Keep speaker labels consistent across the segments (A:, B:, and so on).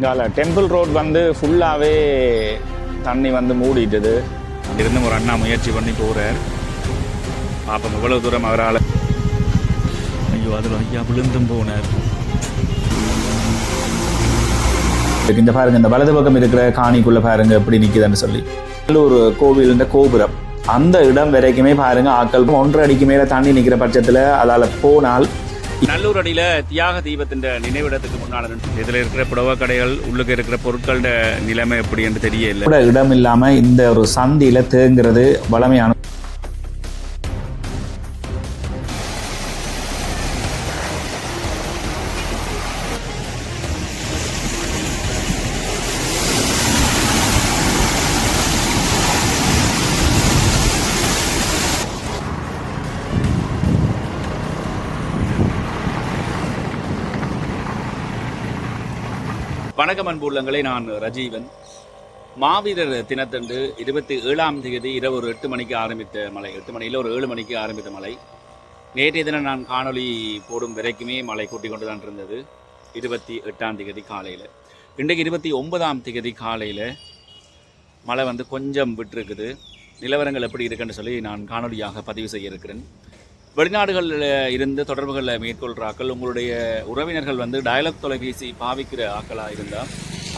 A: இங்கால temple road வந்து ஃபுல்லாகவே தண்ணி வந்து மூடிட்டுது.
B: அங்கிருந்து ஒரு அண்ணா முயற்சி பண்ணி போகிறார் பாப்போம் இவ்வளவு தூரம் அவரால் ஐயோ அதில் ஐயா விழுந்தும் போனார்.
A: இந்த பாருங்க இந்த வலது பக்கம் இருக்கிற காணிக்குள்ள பாருங்க எப்படி நிக்குதுன்னு சொல்லி. ஒரு கோவில் இந்த கோபுரம். அந்த இடம் வரைக்குமே பாருங்க ஆக்கள் ஒன்றரை அடிக்கு மேல தண்ணி நிக்கிற பட்சத்துல அதால போனால்
B: நல்லூர் அடியில் தியாக தீபத்தின் நினைவிடத்துக்கு முன்னால் இதில் இருக்கிற புடவை கடைகள் உள்ளுக்கு இருக்கிற பொருட்களோட நிலைமை எப்படி என்று தெரியல
A: கூட இடம் இல்லாம இந்த ஒரு சந்தியில தேங்குறது வளமையான
B: வணக்கம் அன்பு உள்ளங்களை. நான் ரஜீவன். மாவீரர் தினத்தன்று இருபத்தி ஏழாம் தேதி இரவு ஒரு எட்டு மணிக்கு ஆரம்பித்த மலை எட்டு மணியில் ஒரு ஏழு மணிக்கு ஆரம்பித்த மலை நேற்றைய தினம் நான் காணொளி போடும் வரைக்குமே மழை கூட்டிக் கொண்டு தான் இருந்தது. இருபத்தி எட்டாம் தேதி காலையில். இன்றைக்கு இருபத்தி ஒன்பதாம் தேதி காலையில் மழை வந்து கொஞ்சம் விட்டுருக்குது. நிலவரங்கள் எப்படி இருக்குன்னு சொல்லி நான் காணொலியாக பதிவு செய்ய இருக்கிறேன். வெளிநாடுகளில் இருந்து தொடர்புகளை மேற்கொள்கிற ஆக்கள் உங்களுடைய உறவினர்கள் வந்து டயலாக் தொலைபேசி பாவிக்கிற ஆக்களாக இருந்தால்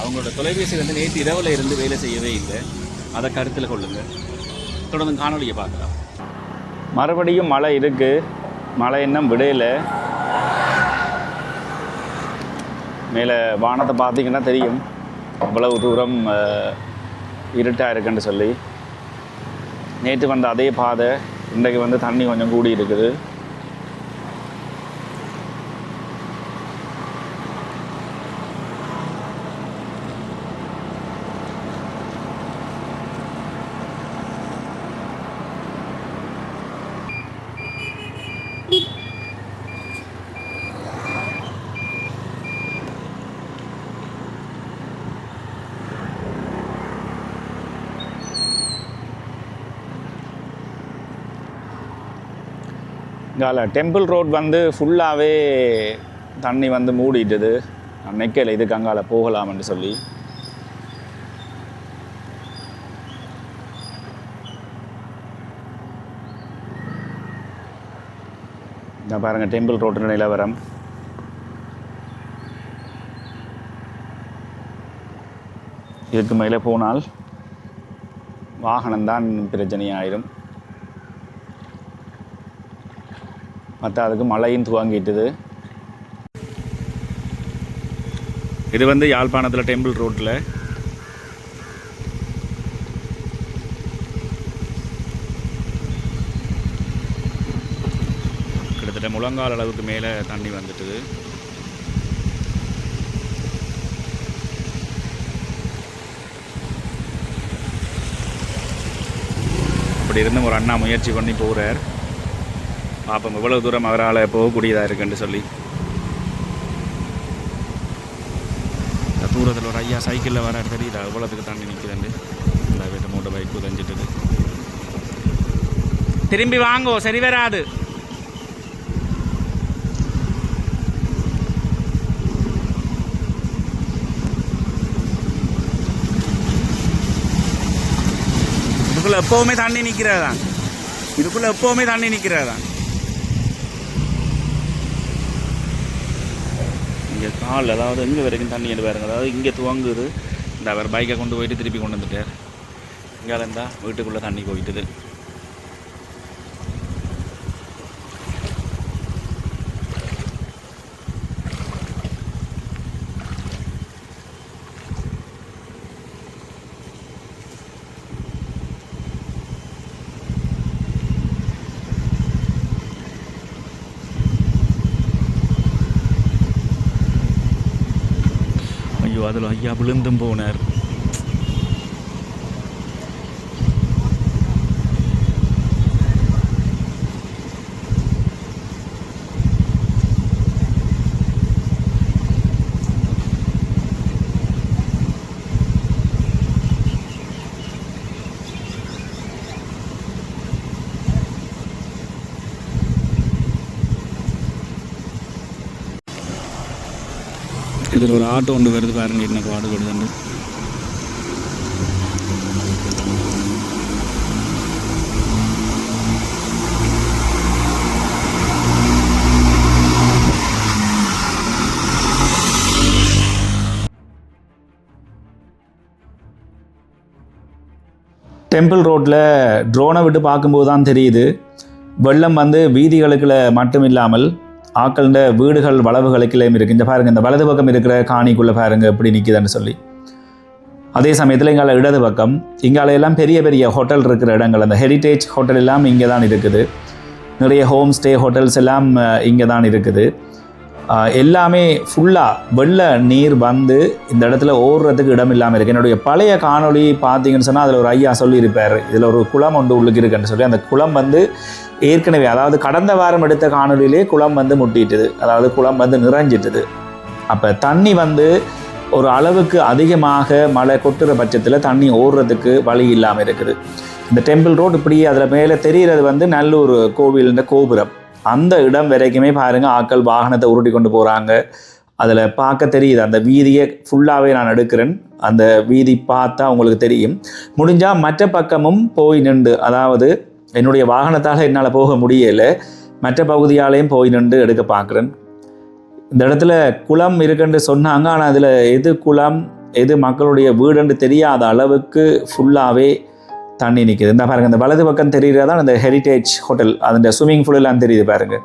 B: அவங்களோட தொலைபேசி வந்து நேற்று இரவில் இருந்து வேலை செய்யவே இல்லை. அதை கருத்தில் கொள்ளுங்கள் தொடர்ந்து காணொலியை பார்க்கலாம்.
A: மறுபடியும் மழை இருக்கு. மழை இன்னும் விடையில மேலே வானத்தை பார்த்தீங்கன்னா தெரியும். அவ்வளவு தூரம் இருட்டாக இருக்குன்னு சொல்லி. நேற்று வந்த அதே பாதை. இன்றைக்கு வந்து தண்ணி கொஞ்சம் கூடி இருக்குது இங்கால டெம்பிள் ரோட் வந்து ஃபுல்லாகவே தண்ணி வந்து மூடிட்டுது. நான் நிற்கல இதுக்கு அங்கால போகலாம்னு சொல்லி. இந்த பாருங்கள் டெம்பிள் ரோட்டு நிலவரம். இதுக்கு மேலே போனால் வாகனம்தான் பிரச்சனையாயிரும். மற்ற அதுக்கு மழையும் துவங்கிட்டுது.
B: இது வந்து யாழ்ப்பாணத்தில் டெம்பிள் ரோட்டில் கிட்டத்தட்ட முழங்கால் அளவுக்கு மேலே தண்ணி வந்துட்டுது. அப்படி இருந்து ஒரு அண்ணா முயற்சி பண்ணி போகிறார் பார்ப்போம் இவ்வளவு தூரம் அவரால் போகக்கூடியதாக இருக்குன்னு சொல்லி. இந்த தூரத்தில் ஒரு ஐயா சைக்கிளில் வர தெரியுதா இவ்வளோத்துக்கு தண்ணி நிற்குதுண்டு இந்த வீட்டு மூட்டை பைக் உதஞ்சிட்டு திரும்பி வாங்கோ சரி வராது. இதுக்குள்ள எப்பவுமே தண்ணி நிற்கிறதான் இதுக்குள்ள எப்பவுமே தண்ணி நிற்கிறதான் கால் அதாவது எங்கே வரைக்கும் தண்ணி எடுத்து பாருங்க. அதாவது இங்கே துவங்குது. இந்த அவர் பைக்கை கொண்டு போயிட்டு திருப்பி கொண்டு வந்துட்டார். இங்கே இருந்தால் வீட்டுக்குள்ளே தண்ணி போயிட்டுது. ஐயோ ஐயா விழுந்தும் போனார்.
A: இதில் ஒரு ஆட்டோ ஒன்று வருது பாருங்க என்ன பாடுபடுதுண்டு டெம்பிள் ரோட்டில் ட்ரோனை விட்டு பார்க்கும்போது தான் தெரியுது. வெள்ளம் வந்து வீதிகளுக்குள்ள மட்டும் இல்லாமல் ஆக்கள்ட வீடுகள் வளவுகளுக்குள்ளேயும் இருக்குது இந்த பாருங்க இந்த வலது பக்கம் இருக்கிற காணிக்குள்ளே பாருங்க எப்படி நிற்கிதுன்னு சொல்லி. அதே சமயத்தில் எங்களால் இடது பக்கம் இங்கால எல்லாம் பெரிய பெரிய ஹோட்டல் இருக்கிற இடங்கள். அந்த ஹெரிட்டேஜ் ஹோட்டல் எல்லாம் இங்கே தான் இருக்குது. நிறைய ஹோம் ஸ்டே ஹோட்டல்ஸ் எல்லாம் இங்கே தான் இருக்குது. எல்லாமே ஃபுல்லாக வெள்ள நீர் வந்து இந்த இடத்துல ஓடுறதுக்கு இடம் இல்லாமல் இருக்குது என்னுடைய பழைய காணொளி பார்த்தீங்கன்னு சொன்னால் அதில் ஒரு ஐயா சொல்லியிருப்பார். இதில் ஒரு குளம் ஒன்று உள்ளுக்கு இருக்குன்னு சொல்லி அந்த குளம் வந்து ஏற்கனவே அதாவது கடந்த வாரம் எடுத்த காணொலியிலே குளம் வந்து முட்டிட்டுது. அதாவது குளம் வந்து நிறைஞ்சிட்டுது. அப்போ தண்ணி வந்து ஒரு அளவுக்கு அதிகமாக மழை கொட்டுற பட்சத்தில் தண்ணி ஓடுறதுக்கு வழி இல்லாமல் இருக்குது. இந்த டெம்பிள் ரோடு இப்படி அதில் மேலே தெரிகிறது வந்து நல்லூர் கோவில்ன்ற கோபுரம். அந்த இடம் வரைக்குமே பாருங்க ஆட்கள் வாகனத்தை உருட்டி கொண்டு போகிறாங்க அதில் பார்க்க தெரியுது அந்த வீதியை ஃபுல்லாகவே நான் எடுக்கிறேன். அந்த வீதி பார்த்தா உங்களுக்கு தெரியும். முடிஞ்சால் மற்ற பக்கமும் போய் நின்று அதாவது என்னுடைய வாகனத்தால் என்னால் போக முடியலை மற்ற பகுதியாலையும் போய் நின்று எடுக்க பார்க்குறேன். இந்த இடத்துல குளம் இருக்குன்னு சொன்னாங்க ஆனால் அதில் எது குளம் எது மக்களுடைய வீடுன்னு தெரியாத அளவுக்கு ஃபுல்லாகவே தண்ணி நிற்கிது இந்த பாருங்க இந்த வலது பக்கம் தெரியுறது தான் அந்த ஹெரிட்டேஜ் ஹோட்டல் அந்த ஸ்விம்மிங் பூல் தெரியுது பாருங்க.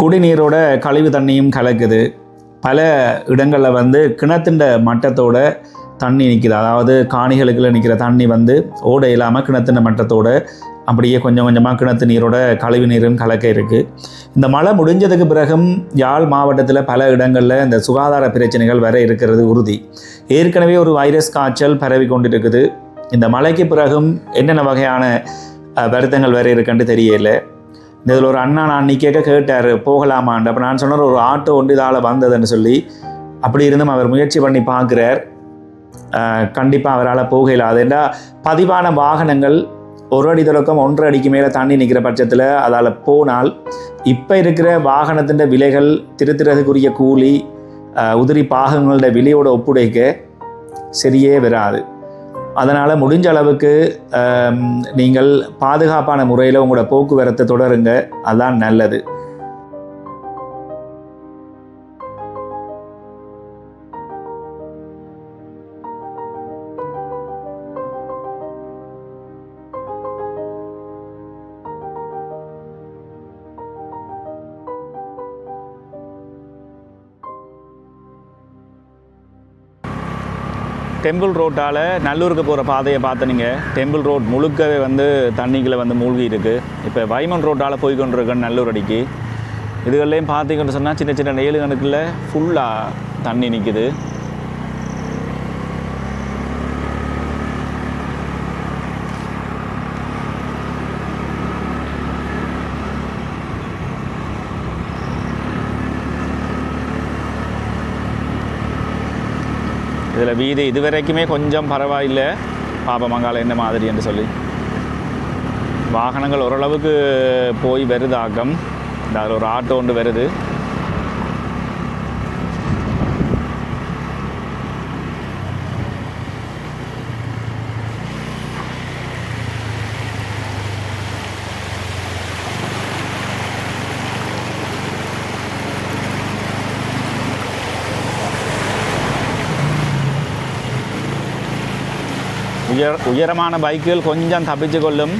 A: குடிநீரோட கழிவு தண்ணியும் கலக்குது. பல இடங்களில் வந்து கிணத்துண்ட மட்டத்தோட தண்ணி நிற்கிது அதாவது காணிகளுக்குள்ள நிற்கிற தண்ணி வந்து ஓட இல்லாமல் கிணத்துண்ட மட்டத்தோட அப்படியே கொஞ்சம் கொஞ்சமாக கிணத்து நீரோட கழிவு நீரும் கலக்க இருக்குது இந்த மழை முடிஞ்சதுக்கு பிறகும் யாழ் மாவட்டத்தில் பல இடங்களில் இந்த சுகாதார பிரச்சனைகள் வர இருக்கிறது உறுதி. ஏற்கனவே ஒரு வைரஸ் காய்ச்சல் பரவி கொண்டிருக்குது. இந்த மழைக்கு பிறகும் என்னென்ன வகையான வருத்தங்கள் வேறு இருக்குன்னு தெரியல. இந்த இதில் ஒரு அண்ணா நான் அன்னைக்கு கேட்க கேட்டார் போகலாமான்னு அப்போ நான் சொன்ன ஒரு ஆட்டோ ஒன்று இதால் வந்ததுன்னு சொல்லி. அப்படி இருந்தும் அவர் முயற்சி பண்ணி பார்க்குறார். கண்டிப்பாக அவரால் போக இல்லாது ஏன்னா பதிவான வாகனங்கள் ஒரு அடி தொடக்கம் ஒன்றரை அடிக்கு மேலே தாண்டி நிற்கிற பட்சத்தில் அதால் போனால் இப்போ இருக்கிற வாகனத்தின் விலைகள் திருத்துறதுக்குரிய கூலி உதிரி பாகங்களோட விலையோட ஒப்புடைக்க சரியே வராது. அதனால் முடிஞ்ச அளவுக்கு நீங்கள் பாதுகாப்பான முறையில் உங்களோட போக்குவரத்தை தொடருங்க. அதான் நல்லது. டெம்பிள் ரோட்டால் நல்லூருக்கு போகிற பாதையை பார்த்தனீங்க டெம்பிள் ரோட் முழுக்கவே வந்து தண்ணிக்குள்ளே வந்து மூழ்கி இருக்குது இப்போ வைமன் ரோட்டால் போய் கொண்டிருக்கேன் நல்லூர் அடிக்கு. இதுகள்லையும் பார்த்திங்கன்னு சொன்னால் சின்ன சின்ன நெயில் கணக்கில் ஃபுல்லாக தண்ணி நிற்குது இதில் வீதி இது வரைக்குமே கொஞ்சம் பரவாயில்லை. பாப்பமங்கால என்ன மாதிரி என்று சொல்லி. வாகனங்கள் ஓரளவுக்கு போய் வருதாக்கம் இந்த அதில் ஒரு ஆட்டோ ஒன்று வருது. உயர் உயரமான பைக்குகள் கொஞ்சம் தப்பிச்சு கொள்ளும்.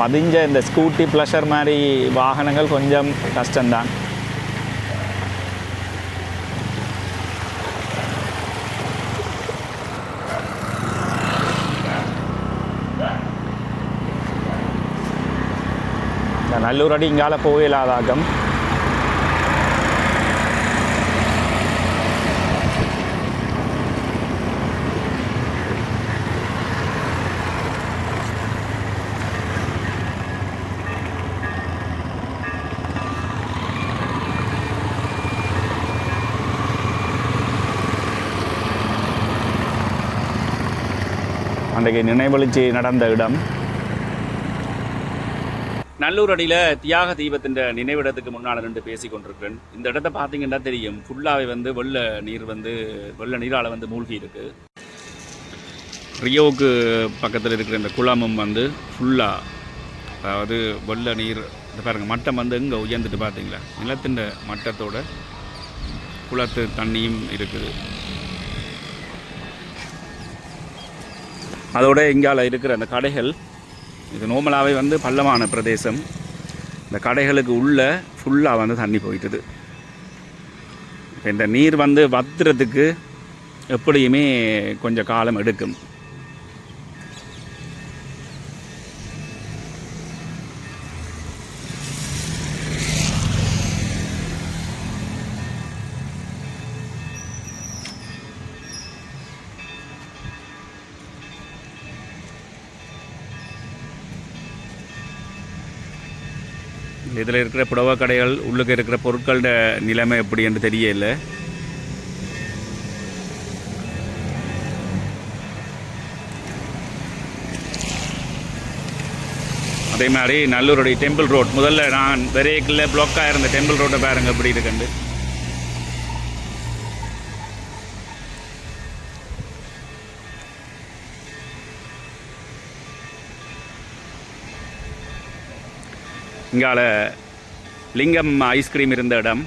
A: பதிஞ்ச இந்த ஸ்கூட்டி ப்ளஷர் மாதிரி வாகனங்கள் கொஞ்சம் கஷ்டம்தான். நல்லூர் அடி இங்கால போகலாதாக்கம் அன்றைக்கு நினைவெழுச்சி நடந்த இடம்.
B: நல்லூர் அடியில் தியாக தீபத்தின் நினைவிடத்துக்கு முன்னால் நின்று பேசி கொண்டிருக்கிறேன். இந்த இடத்த பார்த்தீங்கன்னா தெரியும். ஃபுல்லாகவே வந்து வெள்ள நீர் வந்து வெள்ள நீரால் வந்து மூழ்கி இருக்கு ரியோவுக்கு பக்கத்தில் இருக்கிற இந்த குளமும் வந்து ஃபுல்லாக அதாவது வெள்ள நீர் இந்த பாருங்கள் மட்டம் வந்து இங்கே உயர்ந்துட்டு பார்த்தீங்களா? நிலத்தின் மட்டத்தோட குளத்து தண்ணியும் இருக்குது. அதோட இங்கால இருக்கிற அந்த கடைகள் இது நோமலாகவே வந்து பள்ளமான பிரதேசம். இந்த கடைகளுக்கு உள்ள ஃபுல்லாக வந்து தண்ணி போயிட்டுது. இந்த நீர் வந்து வத்துறதுக்கு எப்படியுமே கொஞ்சம் காலம் எடுக்கும். இதில் இருக்கிற புடவை கடைகள் உள்ளுக்கு இருக்கிற பொருட்களோட நிலைமை எப்படி என்று தெரியல. அதே மாதிரி நல்லூருடைய டெம்பிள் ரோட் முதல்ல நான் வெரேக்கில் பிளாக்காக இருந்த டெம்பிள் ரோட்டை பாருங்கள் எப்படி இருக்குண்டு இங்கால லிங்கம் ஐஸ்கிரீம் இருந்த இடம்.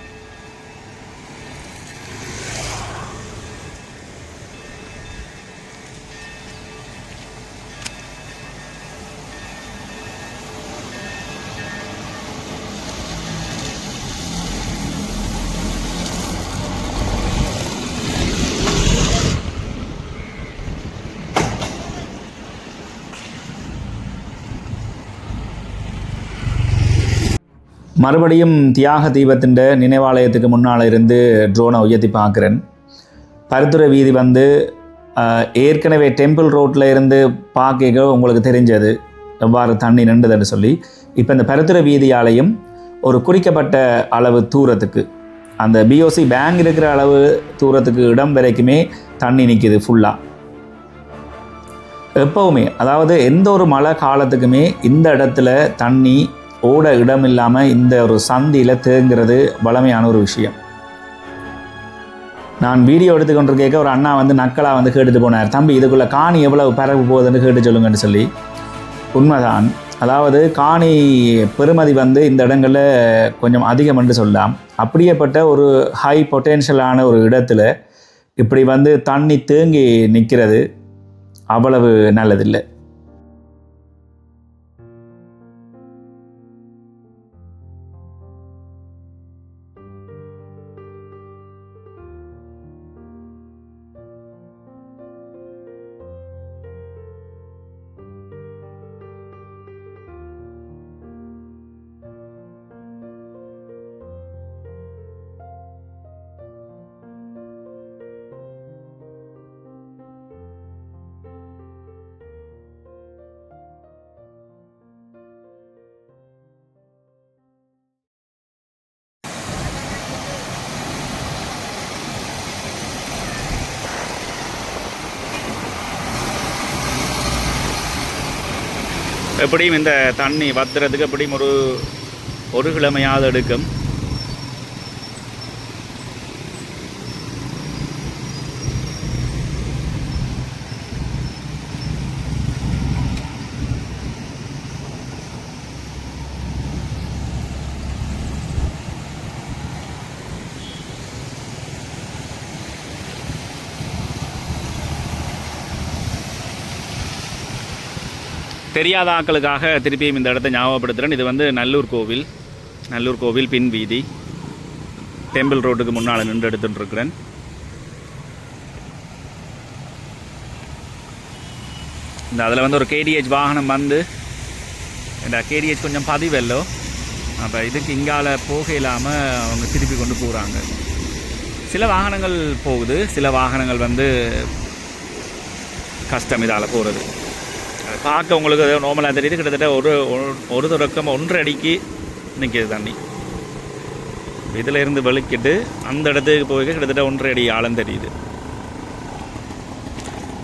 A: மறுபடியும் தியாக தீபத்தின் நினைவாலயத்துக்கு முன்னால் இருந்து ட்ரோனை உயர்த்தி பார்க்குறேன். பருத்துறை வீதி வந்து ஏற்கனவே டெம்பிள் ரோட்டில் இருந்து பார்க்க உங்களுக்கு தெரிஞ்சது. எவ்வாறு தண்ணி நின்றுதுன்னு சொல்லி. இப்போ இந்த பருத்துறை வீதியாலையும் ஒரு குறிக்கப்பட்ட அளவு தூரத்துக்கு அந்த பிஓசி பேங்க் இருக்கிற அளவு தூரத்துக்கு இடம் வரைக்குமே தண்ணி நிற்கிது ஃபுல்லாக எப்போவுமே அதாவது எந்த ஒரு மழை காலத்துக்குமே இந்த இடத்துல தண்ணி ஓட இடம் இல்லாமல் இந்த ஒரு சந்தியில் தேங்குறது வளமையான ஒரு விஷயம். நான் வீடியோ எடுத்துக்கொண்டு கேட்க ஒரு அண்ணா வந்து நக்கலாக வந்து கேட்டுட்டு போனார். தம்பி இதுக்குள்ளே காணி எவ்வளவு பரவு போகுதுன்னு கேட்டு சொல்லுங்கன்னு சொல்லி. உண்மைதான். அதாவது காணி பெறுமதி வந்து இந்த இடங்களில் கொஞ்சம் அதிகம் என்று சொல்லலாம். அப்படியேப்பட்ட ஒரு ஹை பொட்டென்ஷியலான ஒரு இடத்துல இப்படி வந்து தண்ணி தேங்கி நிற்கிறது அவ்வளவு நல்லதில்லை.
B: எப்படியும் இந்த தண்ணி வத்துறதுக்கு எப்படியும் ஒரு ஒரு கிழமையாவது எடுக்கும். தெரியாத ஆட்களுக்காக திருப்பியும் இந்த இடத்த ஞாபகப்படுத்துகிறேன் இது வந்து நல்லூர் கோவில். நல்லூர் கோவில் பின் வீதி. டெம்பிள் ரோட்டுக்கு முன்னால் நின்று எடுத்துட்டு இருக்கிறேன் இந்த அதில் வந்து ஒரு கேடிஹெச் வாகனம் வந்து இந்த கேடிஹெச் கொஞ்சம் பதிவெல்லோ. அப்போ இதுக்கு இங்கால போக இல்லாமல் அவங்க திருப்பி கொண்டு போகிறாங்க சில வாகனங்கள் போகுது. சில வாகனங்கள் வந்து கஷ்டம் இதால் போகிறது பார்க்க உங்களுக்கு நார்மலாக தெரியுது. கிட்டத்தட்ட ஒரு ஒரு- ஒரு தொடக்கம் ஒன்றரை அடிக்கு நிற்கிது தண்ணி. இதில் இருந்து வெளிக்கிட்டு அந்த இடத்துக்கு போய் கிட்டத்தட்ட ஒன்றரை அடி ஆழம் தெரியுது.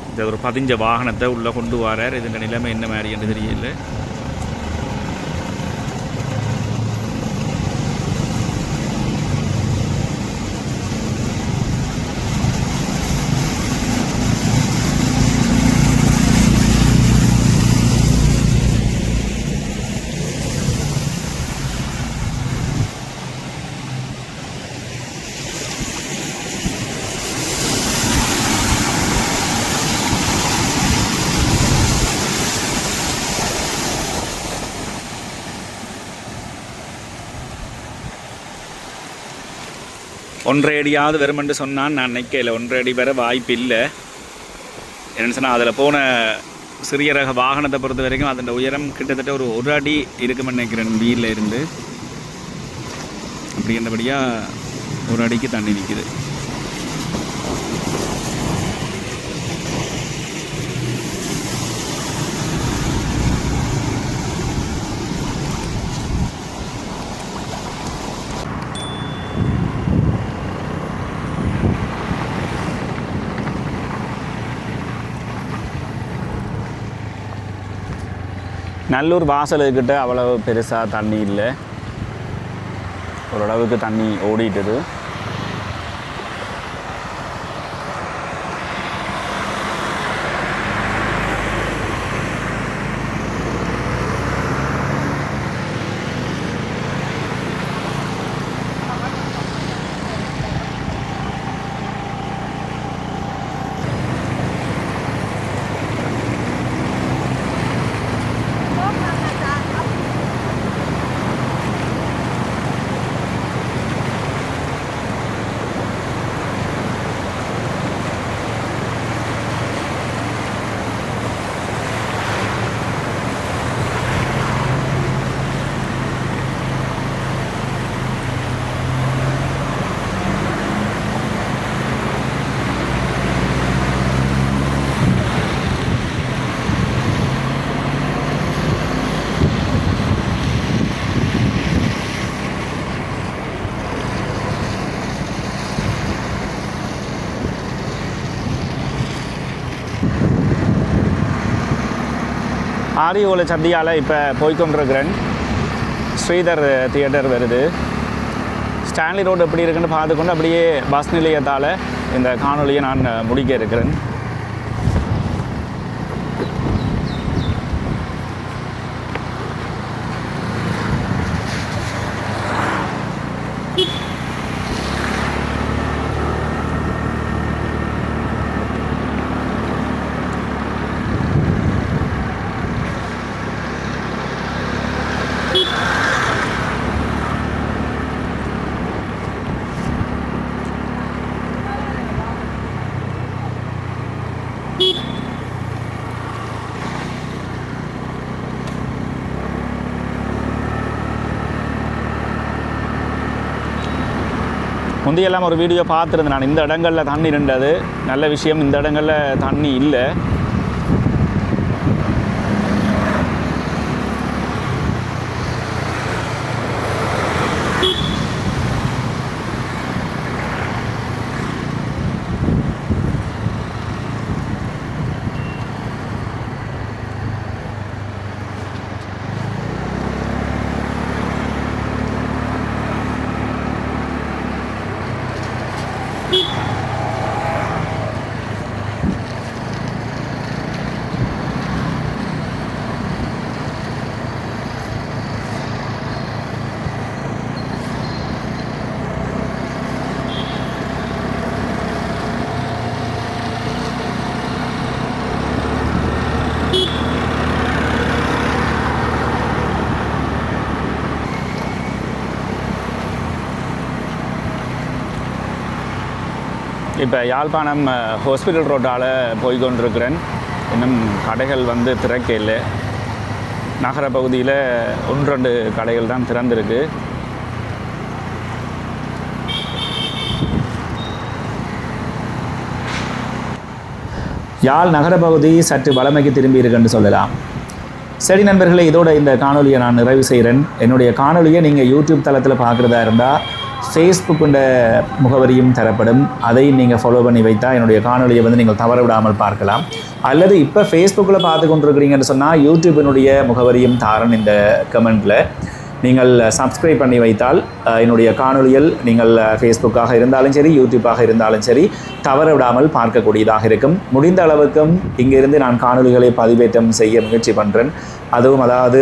B: இந்த ஒரு பதிஞ்ச வாகனத்தை உள்ளே கொண்டு வரார். இதுங்க நிலைமை என்ன மாதிரி என்று தெரியல.
A: ஒன்றரை அடியாவது வருமென்று சொன்னான். நான் நினைக்கல. ஒன்றரை அடி வர வாய்ப்பு இல்லை என்னென்னு சொன்னால் அதில் போன சிறிய ரக வாகனத்தை பொறுத்த வரைக்கும் அதோட உயரம் கிட்டத்தட்ட ஒரு ஒரு அடி இருக்குமென்னு நினைக்கிறேன். வீலில் இருந்து அப்படி இருந்தபடியாக ஒரு அடிக்கு தண்ணி நிற்கிது நல்லூர் வாசலுக்கிட்ட அவ்வளவு பெருசாக தண்ணி இல்லை. ஓரளவுக்கு தண்ணி ஓடிட்டுது. ஆரியோல சந்தியால் இப்போ போய்க்கொண்டிருக்கிறேன். ஸ்ரீதர் தியேட்டர் வருது. ஸ்டான்லி ரோடு எப்படி இருக்குன்னு பார்த்துக்கொண்டு அப்படியே பஸ் நிலையத்தால் இந்த காணொலியை நான் முடிக்க இருக்கிறேன். முந்தையெல்லாம் ஒரு வீடியோ பார்த்துருந்தேன் நான். இந்த இடங்களில் தண்ணி நின்றது. நல்ல விஷயம் இந்த இடங்களில் தண்ணி இல்லை. இப்போ யாழ்ப்பாணம் ஹாஸ்பிட்டல் ரோட்டால் போய் கொண்டிருக்கிறேன் இன்னும் கடைகள் வந்து திறக்க இல்லை. நகர பகுதியில் ஒன்று ரெண்டு கடைகள் தான் திறந்திருக்கு. யாழ் நகர பகுதி சற்று வளமைக்கு திரும்பி இருக்குன்னு சொல்லலாம். சரி நண்பர்களே இதோட இந்த காணொலியை நான் நிறைவு செய்கிறேன். என்னுடைய காணொலியை நீங்கள் யூடியூப் தளத்தில் பார்க்குறதா இருந்தால் ஃபேஸ்புக்குண்ட முகவரியும் தரப்படும். அதையும் நீங்கள் ஃபாலோ பண்ணி வைத்தால் என்னுடைய காணொலியை வந்து நீங்கள் தவற விடாமல் பார்க்கலாம். அல்லது இப்போ ஃபேஸ்புக்கில் பார்த்து கொண்டிருக்கிறீங்கன்னு சொன்னால் யூடியூபினுடைய முகவரியும் தாரன் இந்த கமெண்ட்டில் நீங்கள் சப்ஸ்கிரைப் பண்ணி வைத்தால் என்னுடைய காணொளிகள் நீங்கள் ஃபேஸ்புக்காக இருந்தாலும் சரி யூடியூப்பாக இருந்தாலும் சரி தவற விடாமல் பார்க்கக்கூடியதாக இருக்கும். முடிந்த அளவுக்கும் இங்கிருந்து நான் காணொளிகளை பதிவேற்றம் செய்ய முயற்சி பண்ணுறேன் அதுவும் அதாவது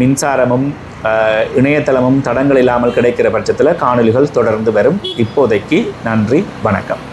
A: மின்சாரமும் இணையதளமும் தடங்கள் இல்லாமல் கிடைக்கிற பட்சத்தில் காணொளிகள் தொடர்ந்து வரும். இப்போதைக்கு நன்றி வணக்கம்.